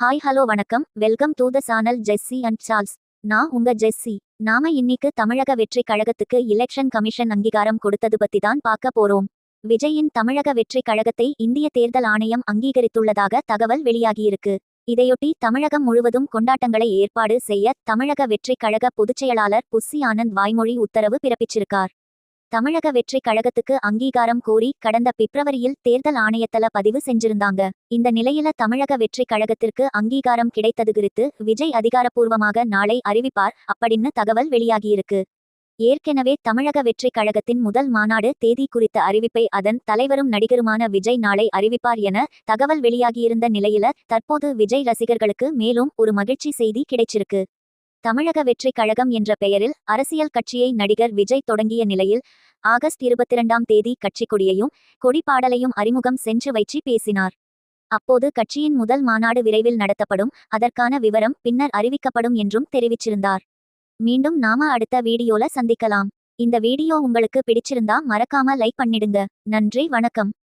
Hi hello வணக்கம். Welcome to the channel Jessy and Charles நான் உங்க ஜெஸ்ஸி நாம இன்னிக்கு தமிழக வெற்றி கழகத்துக்கு எலெக்ஷன் கமிஷன் அங்கீகாரம் கொடுத்தது பத்தி தான் பார்க்க போறோம். விஜயின் தமிழக வெற்றி கழகத்தை இந்திய தேர்தல் ஆணையம் அங்கீகரித்துள்ளதாக தகவல் வெளியாகியிருக்கு. இதையொட்டி தமிழகம் முழுவதும் கொண்டாட்டங்களை ஏற்பாடு செய்ய தமிழக வெற்றி கழக பொதுச் செயலாளர் புஸ்ஸி ஆனந்த் வாய்மொழி உத்தரவு பிறப்பிச்சிருக்கார். தமிழக வெற்றி கழகத்துக்கு அங்கீகாரம் கோரி கடந்த பிப்ரவரியில் தேர்தல் ஆணையத்தல பதிவு செஞ்சிருந்தாங்க. இந்த நிலையில தமிழக வெற்றி கழகத்திற்கு அங்கீகாரம் கிடைத்தது குறித்து விஜய் அதிகாரப்பூர்வமாக நாளை அறிவிப்பார் அப்படின்னு தகவல் வெளியாகியிருக்கு. ஏற்கனவே தமிழக வெற்றி கழகத்தின் முதல் மாநாடு தேதி குறித்த அறிவிப்பை அதன் தலைவரும் நடிகருமான விஜய் நாளை அறிவிப்பார் என தகவல் வெளியாகியிருந்த நிலையில தற்போது விஜய் ரசிகர்களுக்கு மேலும் ஒரு மகிழ்ச்சி செய்தி கிடைச்சிருக்கு. தமிழக வெற்றி கழகம் என்ற பெயரில் அரசியல் கட்சியை நடிகர் விஜய் தொடங்கிய நிலையில் ஆகஸ்ட் இருபத்தி இரண்டாம் தேதி கட்சி கொடியையும் கொடிப்பாடலையும் அறிமுகம் சென்று வைச்சு பேசினார். அப்போது கட்சியின் முதல் மாநாடு விரைவில் நடத்தப்படும் அதற்கான விவரம் பின்னர் அறிவிக்கப்படும் என்றும் தெரிவிச்சிருந்தார். மீண்டும் நாம அடுத்த வீடியோல சந்திக்கலாம். இந்த வீடியோ உங்களுக்கு பிடிச்சிருந்தா மறக்காம லைக் பண்ணிடுங்க. நன்றி வணக்கம்.